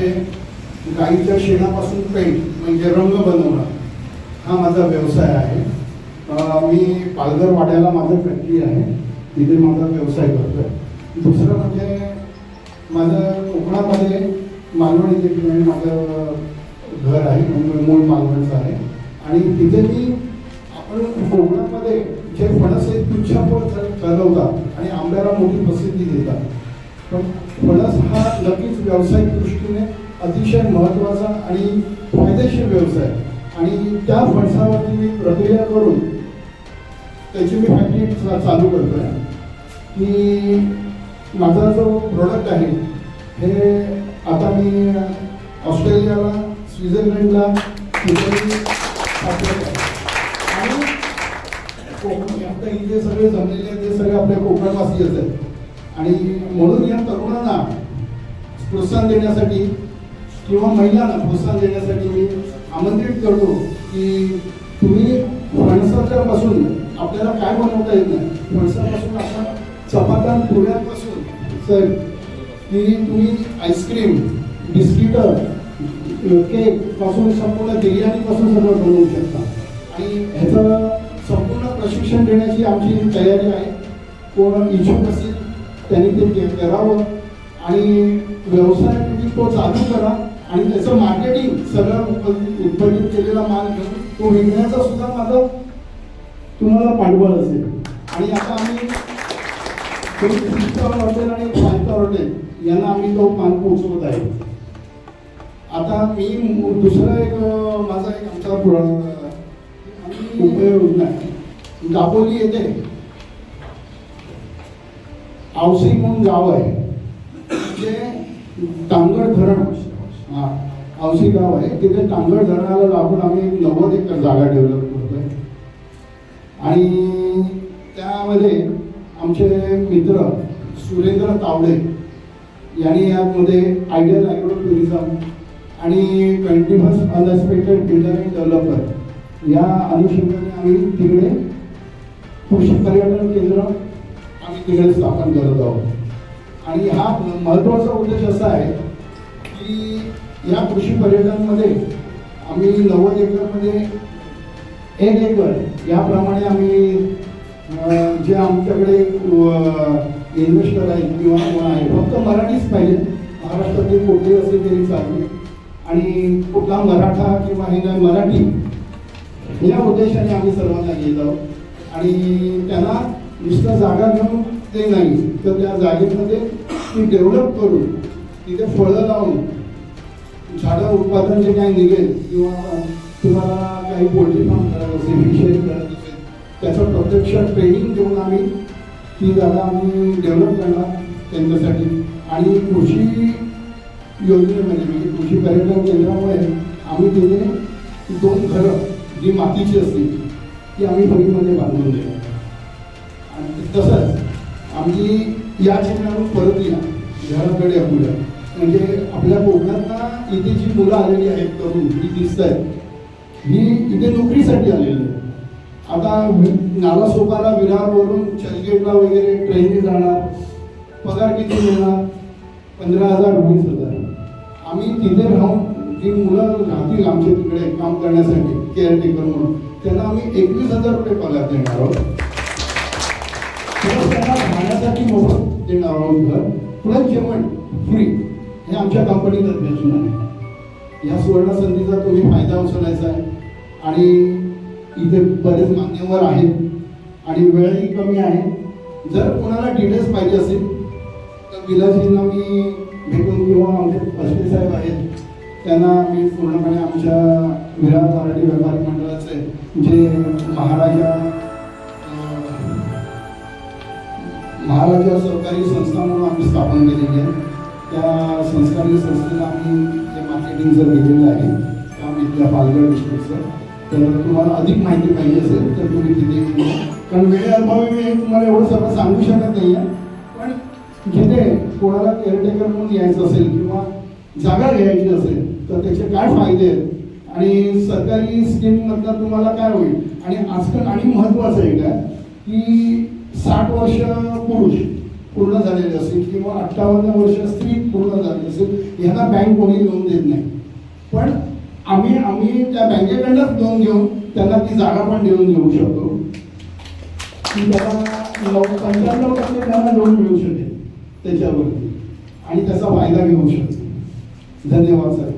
म्हणजे गाईच्या शेणापासून पेंट म्हणजे रंग बनवणं हा माझा व्यवसाय आहे. मी पालघर वाड्याला माझं फॅक्टरी आहे. तिथे माझा व्यवसाय करतोय. दुसरं म्हणजे माझं कोकणामध्ये मालवण इथे ठिकाणी म्हणजे माझं घर आहे म्हणजे मूळ मालवणचं आहे. आणि तिथे मी आपण कोकणामध्ये जे फणस हे तुच्छापोळ चालवतात आणि आंब्याला मोठी प्रसिद्धी देतात. पण फणस हा नक्कीच व्यावसायिक दृष्टी अतिशय महत्त्वाचा आणि फायदेशीर व्यवसाय. आणि त्या फणसावरती मी प्रक्रिया करून त्याची मी फॅक्टरी चालू करतो आहे की माझा जो प्रोडक्ट आहे हे आता मी ऑस्ट्रेलियाला स्वित्झर्लंडला आणि कोकण आता इथे सगळे जमलेले आहेत ते सगळे आपल्या कोकणवासीच आहेत. आणि म्हणून या तरुणांना प्रोत्साहन देण्यासाठी किंवा महिलांना प्रोत्साहन देण्यासाठी मी आमंत्रित करतो की तुम्ही फणसाच्यापासून आपल्याला काय बनवता येत नाही? फणसापासून आपण चपात्या पुऱ्यापासून. सर की तुम्ही आईस्क्रीम बिस्किट केकपासून संपूर्ण बिर्याणीपासून सगळं बनवू शकता. आणि ह्याचं संपूर्ण प्रशिक्षण देण्याची आमची तयारी आहे. कोण इच्छुक असेल त्यांनी ते करावं आणि व्यवसाय तुम्ही तो चालू करा आणि त्याचं मार्केटिंग सगळं उत्पादित केलेला माल घेऊन तो विकण्याचा सुद्धा माझा तुम्हाला पाठबळ असेल. आणि आता आम्ही हॉटेल आणि फाय हॉटेल यांना आम्ही तो माल पोहोचवत आहे. आता मी दुसरा एक माझा एक आमचा उपयोग दापोली येते औसी म्हणून गाव आहे. जे तांगड धरण हा औसी गाव आहे तिथे तांगड धरणाला लागून आम्ही एक नव्वद एकर जागा डेव्हलप करतोय. आणि त्यामध्ये आमचे मित्र सुरेंद्र तावडे यांनी यामध्ये आयडियल ॲग्रो टुरिझम आणि continuous unexpected builder and developer या अनुषंगाने आम्ही तिकडे कृषी पर्यटन केंद्र आम्ही तिकडे स्थापन करत आहोत. आणि हा महत्त्वाचा उद्देश असा आहे की या कृषी पर्यटनमध्ये आम्ही नव्वद एकरमध्ये एक एकर याप्रमाणे आम्ही जे आमच्याकडे इन्व्हेस्टर आहेत किंवा कोण आहे फक्त मराठीच पाहिजे. महाराष्ट्रातील कोठे असेल तरी चालेल. आणि कुठला मराठा किंवा हे नाही मराठी या उद्देशाने आम्ही सर्वांना घेत आहोत. आणि त्यांना नुसतं जागा घेऊन ते नाही. तर त्या जागेमध्ये ती डेव्हलप करून तिथे फळं लावून झाडं उत्पादन जे काही निघेल किंवा तुम्हाला काही पोल्ट्री फार्म करायचं असेल फिशरी करायचं असेल त्याचं प्रत्यक्ष ट्रेनिंग देऊन आम्ही ती जागा आम्ही डेव्हलप करणार त्यांच्यासाठी. आणि कृषी योजनेमध्ये म्हणजे कृषी पर्यटन केंद्रामुळे आम्ही तिथे दोन घरं जी मातीची असतील ती आम्ही फ्रीमध्ये बांधून देऊ आणि तसंच आम्ही या चित्रातून परत या. घराकडे आपल्या म्हणजे आपल्या कोकणातला इथे जी मुलं आलेली आहेत तरुण ही दिसत आहेत ही इथे नोकरीसाठी आलेली आता नालासोपाला विरारवरून चर्चगेटला वगैरे ट्रेनने जाणार पगार किती मिळणार? पंधरा हजार वीस हजार. आम्ही तिथे राहून जी मुलं राहतील आमच्या तिकडे काम करण्यासाठी केअरटेकर म्हणून त्यांना आम्ही एकवीस हजार रुपये पगार देणार आहोत. ते देणार कर घर प्लस जेवण फ्री हे आमच्या कंपनीतर्फे असणार आहे. या सुवर्ण संधीचा तुम्ही फायदा उचलायचा आहे. आणि इथे बरेच मान्यवर आहेत. आणि वेळही कमी आहे. जर कोणाला डिटेल्स पाहिजे असेल तर विलासजींना मी भेटून किंवा आमचे फसले साहेब आहेत त्यांना मी पूर्णपणे आमच्या विरार मराठी व्यापारी मंडळाचे जे महाराजा महाराजा सहकारी संस्था म्हणून आम्ही स्थापन केलेली आहे. त्या संस्कारी संस्थेला आम्ही जे जर केलेलं आहे काम इथल्या पालघर डिस्ट्रिक्टचं तर तुम्हाला अधिक माहिती पाहिजे असेल तर तुम्ही तिथे कारण वेळेअभावी मी तुम्हाला एवढं सगळं सांगू शकत नाही आहे. पण जिथे कोणाला केअरटेकर म्हणून यायचं असेल किंवा जागा घ्यायची असेल तर त्याचे काय फायदे आहेत? आणि सरकारी स्कीममधला तुम्हाला काय होईल? आणि आजकाल आणि महत्त्वाचं आहे काय की साठ वर्ष पुरुष पूर्ण झालेली असेल किंवा अठ्ठावन्न वर्ष स्त्री पूर्ण झाली असेल यांना बँक कोणी लोन देत नाही. पण आम्ही आम्ही त्या बँकेकडनंच लोन घेऊन त्यांना ती जागा पण देऊन घेऊ शकतो. की त्याला पंच्याण्णव टक्के त्यांना लोन मिळू शकेल त्याच्यावरती. आणि त्याचा फायदा घेऊ शकतो. धन्यवाद सर.